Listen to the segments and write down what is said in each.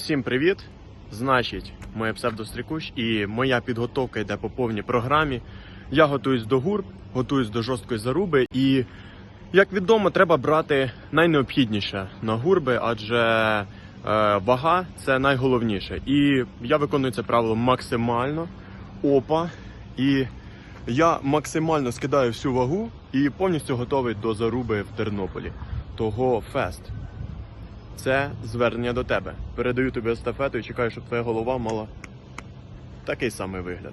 Всім привіт! Значить, моє псевдострікущ і моя підготовка йде по повній програмі. Я готуюсь до гурб, готуюсь до жорсткої заруби, і як відомо, треба брати найнеобхідніше на гурби, адже е, вага це найголовніше. І я виконую це правило максимально. Опа. І я максимально скидаю всю вагу і повністю готовий до заруби в Тернополі. Того фест. Це звернення до тебе. Передаю тобі естафету і чекаю, щоб твоя голова мала такий самий вигляд.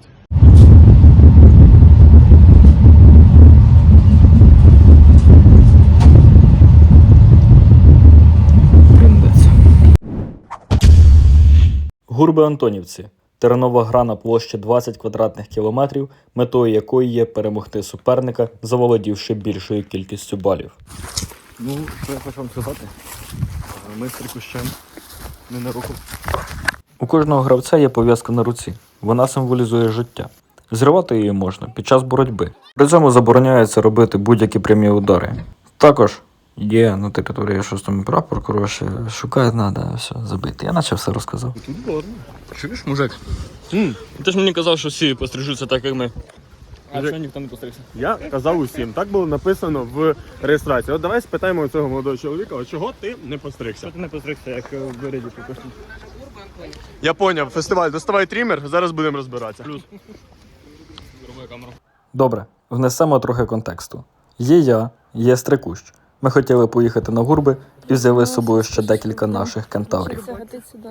Гурби Антонівці. Теренова гра на площі 20 квадратних кілометрів, метою якої є перемогти суперника, заволодівши більшою кількістю балів. Ну, що я хочу вам сказати? Ми з трикущем не на руку. У кожного гравця є пов'язка на руці. Вона символізує життя. Зривати її можна під час боротьби. При цьому забороняється робити будь-які прямі удари. Також є на території шостому прапор, коротше, шукати треба, все, забити. Я наче все розказав. Чуєш, мужик? Ти ж мені казав, що всі пострижуться так, як ми. А Мужик. що ніхто не постригся? Я казав усім, так було написано в реєстрації. От давай спитаємо у цього молодого чоловіка, а чого ти не постригся? ти не постригся, як в виряді покошні? Я поняв, фестиваль, доставай трімер, зараз будемо розбиратися. Плюс. Добре, внесемо трохи контексту. Є я, є стрикущ. Ми хотіли поїхати на гурби і взяли з собою ще декілька наших кентаврів. Сюди,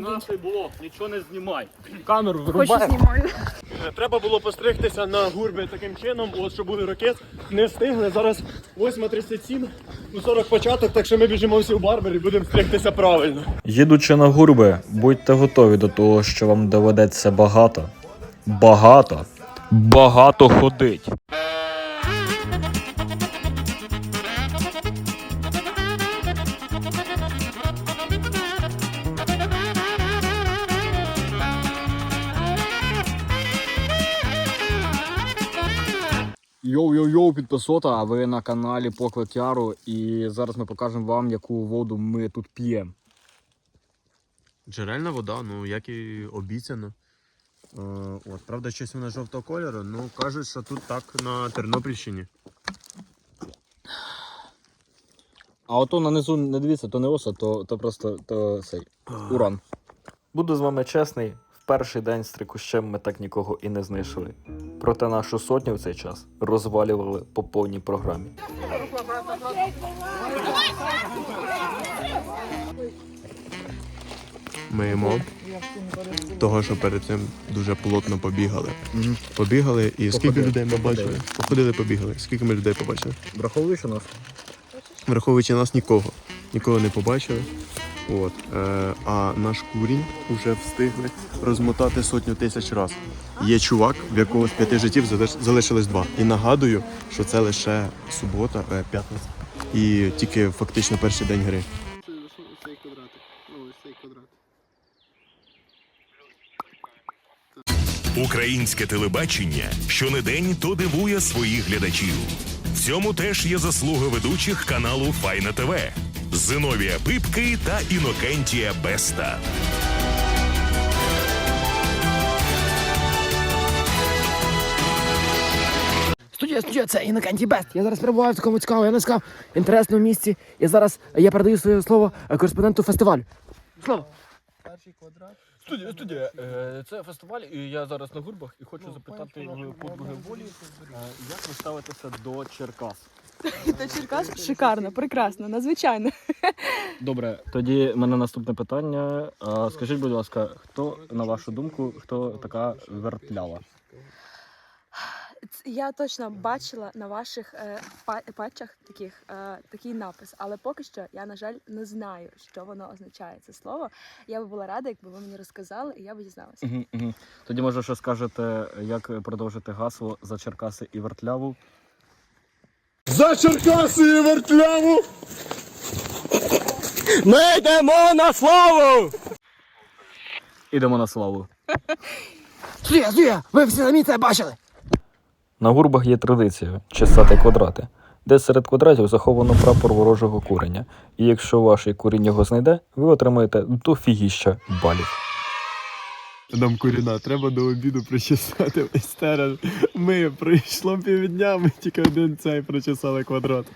ну було, нічого не знімай. Камеру вирубай. знімаю. Треба було постригтися на гурби таким чином, от що були ракет. Не встигли. Зараз 8.37, у 40 початок, так що ми біжимо всі в барбер і будемо стригтися правильно. Їдучи на гурби, будьте готові до того, що вам доведеться багато, багато, багато ходить. Йоу-йоу-йоу, підписота, а ви на каналі Поклик Яру і зараз ми покажемо вам, яку воду ми тут п'ємо. Джерельна вода, ну як і обіцяно. Е, от, правда, щось вона жовтого кольору, ну кажуть, що тут так на Тернопільщині. А ото нанизу не дивіться, то не оса, то, то просто то цей уран. Буду з вами чесний, в перший день з трикущем ми так нікого і не знайшли. Проте нашу сотню в цей час розвалювали по повній програмі. Ми їмо того, що перед цим дуже плотно побігали. Побігали і скільки людей ми бачили? Походили, побігали. Скільки ми людей побачили? Враховуючи нас? Враховуючи нас нікого. Нікого не побачили. От. Е, а наш курінь вже встигли розмотати сотню тисяч разів. Є чувак, в якого з п'яти життів залиш- залишилось два. І нагадую, що це лише субота, е, п'ятниця. І тільки фактично перший день гри. цей квадратик. Ось цей квадрат. Українське телебачення щонедень то дивує своїх глядачів. В цьому теж є заслуга ведучих каналу Файна ТВ Зиновія Пипки та Інокентія Беста. Студія, студія, це Інокентій Бест. Я зараз перебуваю в такому цікавому, я не сказав, інтересному місці. І зараз я передаю своє слово е, кореспонденту фестивалю. Слово. Студія, студія, е, це фестиваль, і я зараз на гурбах і хочу запитати в подруги волі, е, як ви ставитеся до Черкас? Та Черкас шикарно, прекрасно, надзвичайно. Добре, тоді в мене наступне питання. А, Скажіть, будь ласка, хто, на вашу думку, хто така вертляла? Я точно бачила на ваших е, па- патчах таких е, такий напис, але поки що я, на жаль, не знаю, що воно означає це слово. Я би була рада, якби ви мені розказали, і я би дізналася. Угу, угу. Тоді, може, що скажете, як продовжити гасло за Черкаси і вертляву? За Черкаси і вертляву! Ми йдемо на славу! Ідемо на славу. Студія, студія, ви всі самі це бачили. На гурбах є традиція чесати квадрати. де серед квадратів заховано прапор ворожого курення. І якщо ваш курінь його знайде, ви отримаєте дофігіща балів. Нам куріна, треба до обіду причесати весь терен. Ми пройшло півдня, ми тільки один цей прочесали квадрат.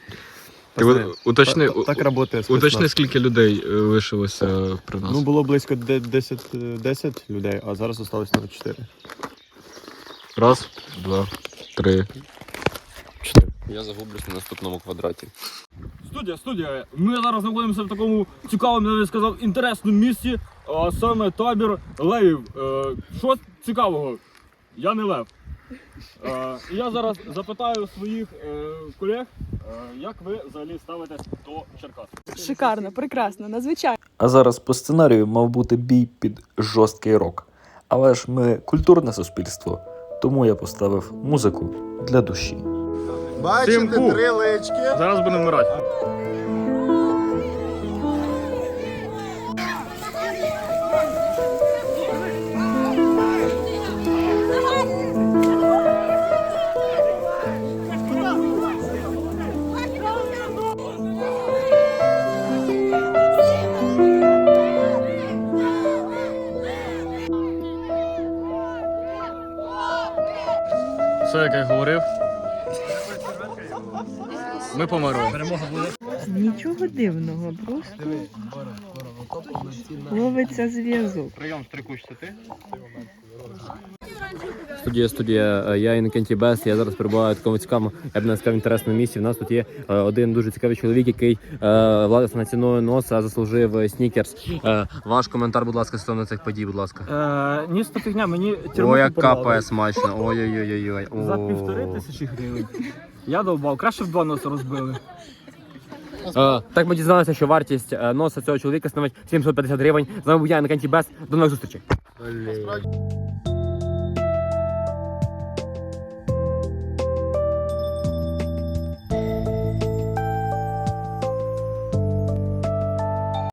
Ти уточни, Так, так працює уточни, скільки людей е, лишилося при нас. Ну, було близько де- 10, е, 10 людей, а зараз осталось на 4. Раз, два, три. Я загублюсь на наступному квадраті. Студія, студія. Ми зараз знаходимося в такому цікавому, я би сказав, інтересному місці, а саме табір левів. Е, Що цікавого? Я не лев. Е, і Я зараз запитаю своїх е, колег, е, як ви взагалі ставитесь до Черкас. Шикарно, прекрасно, надзвичайно. А зараз по сценарію мав бути бій під жорсткий рок. Але ж ми культурне суспільство, тому я поставив музику для душі. Бачите, Тимку. три лички. Зараз будемо вмирати. Все, як я говорив. Ми померли. Нічого дивного, просто ловиться зв'язок. Прийом стрикуч, це ти? Студія, студія, е, я Інкенті Бест. Я зараз перебуваю в такому цікавому, я б не сказав, інтересному місці. У нас тут є е, один дуже цікавий чоловік, який е, власне ціною носа заслужив снікерс. Ваш коментар, будь ласка, стосовно цих подій, будь ласка. Ні, то фігня, мені О, як капає смачно. Ой-ой-ой-ой. За півтори тисячі гривень. Я довбав, краще в два носи розбили. Так ми дізналися, що вартість носа цього чоловіка становить 750 гривень. З нами був я Інкенті Бест. До нових зустрічей.